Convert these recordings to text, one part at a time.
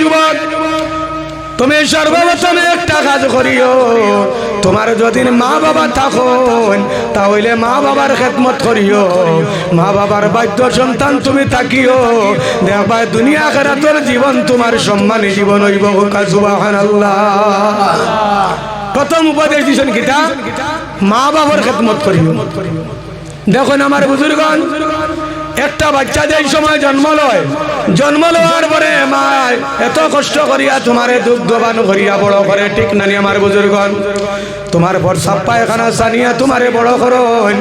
যুবক, তুমি সর্বপ্রথমে একটা কাজ করিও। তোমার যদি মা বাবা থাকুন, তাহলে মা বাবার খেদমত করিও। মা বাবার বাদ্য সন্তান তুমি থাকিও। দেখবা দুনিয়া খেরাতর জীবন তোমার সম্মানী জীবন হইব প্রথম উপদেশ দিছেন কিতা মা বাবার খেদমত করিও। দেখুন আমার বুজুর্গন একটা বাচ্চা যে সময় জন্ম লয় জন্ম লওয়ার পরে মায়, এত কষ্ট করিয়া তোমারে দুগ্ধবান করিয়া বড় করে, ঠিক নানি আমার বুজুর্গন তোমার পর সাপ্পা এখানা সানিয়া তোমারে বড় করন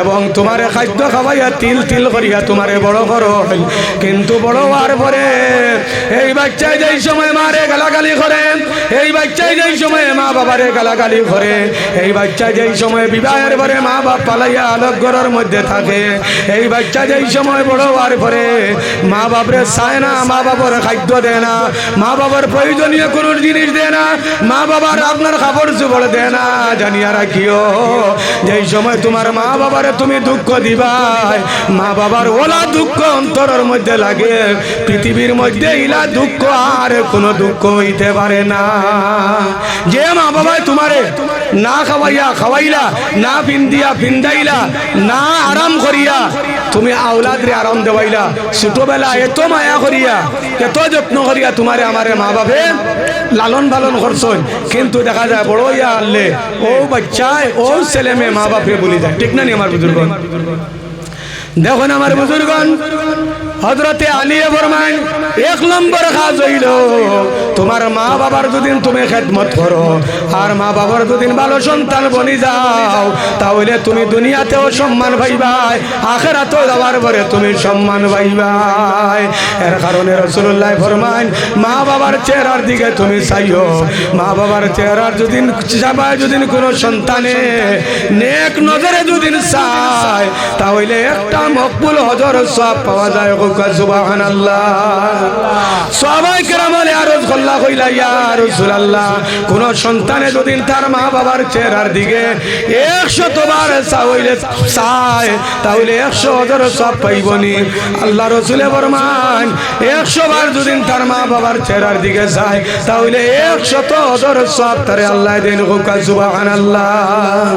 এবং তোমারে খাদ্য খাওয়াইয়া তিল তিল করিয়া তোমারে বড় করন কিন্তু বড় হওয়ার পরে এই বাচ্চায় যেই সময় মারে গালাগালি করে, এই বাচ্চায় যেই সময় মা বাবারে গালাগালি করে, এই বাচ্চা যেই সময় বিবাহের পরে মা বাপ পালাইয়া আলোক ঘরের মধ্যে থাকে, এই বাচ্চা যেই সময় বড় হওয়ার পরে মা বাপরে চায় না, মা বাবার খাদ্য দেয় না, মা বাবার প্রয়োজনীয় কোনো জিনিস দেয় না, মা বাবার আপনার খাবার চুবড় দেয় না জানিয়া রাখিও। যেই সময় তোমার মা বাবারে তুমি দুঃখ দিবাই, মা বাবার ওলা দুঃখ অন্তরের মধ্যে লাগে। পৃথিবীর মধ্যে ইলা দুঃখ আর কোনো দুঃখ হইতে পারে না। যে মা বাবাই তোমারে না খাওয়াইয়া, খাওয়াইলা, না ফিন্দিয়া ফিন্দাইলা না আরাম করিয়া তুমি আওলাদরে আরাম দেওয়াইলা। ছোটবেলা এত মায়া করিয়া, এত যত্ন করিয়া তোমারে আমারে মা বাপে লালন পালন করছন। কিন্তু দেখা যায় বড় ইয়া আনলে, ও বাচ্চায়, ও ছেলে মেয়ে মা বাপে বলি যায়। ঠিক না নি আমার বুজুর্গ দেখুন আমার বুজুর্গন হজরতে আলিয়ে বরমান এক নম্বর কাজ হইল তোমার মা বাবার দুদিন তুমি খেদমত করো, আর মা বাবার দুদিন ভালো সন্তান বনি যাও। তাহলে তুমি দুনিয়াতেও সম্মান পাইবাই, আখেরাতেও যাওয়ার পরে তুমি সম্মান পাইবাই। এর কারণে রসুল্লাহ ফরমান মা বাবার চেহারার দিকে তুমি চাইও। মা বাবার চেহারার যদি চাবায় যদি কোনো সন্তানে নেক নজরে যদি চায়, তাহলে একটা মকবুল হজর সব পাওয়া যায়। সুবাহান আল্লাহ সবাই কেরামলে আরজ কল্লা কইলা ইয়া রাসূলুল্লাহ। কোন সন্তানে যদি তার মা বাবার চেহারার দিকে একশত বার চাইলে চায়, তাহলে একশো হাজার সব পাইবনি। আল্লাহ রসুলে বরমান একশো বার যদি তার মা বাবার চেহারার দিকে চায় তাহলে একশত হাজার সব তারে আল্লাহ দিন সুবাহান আল্লাহ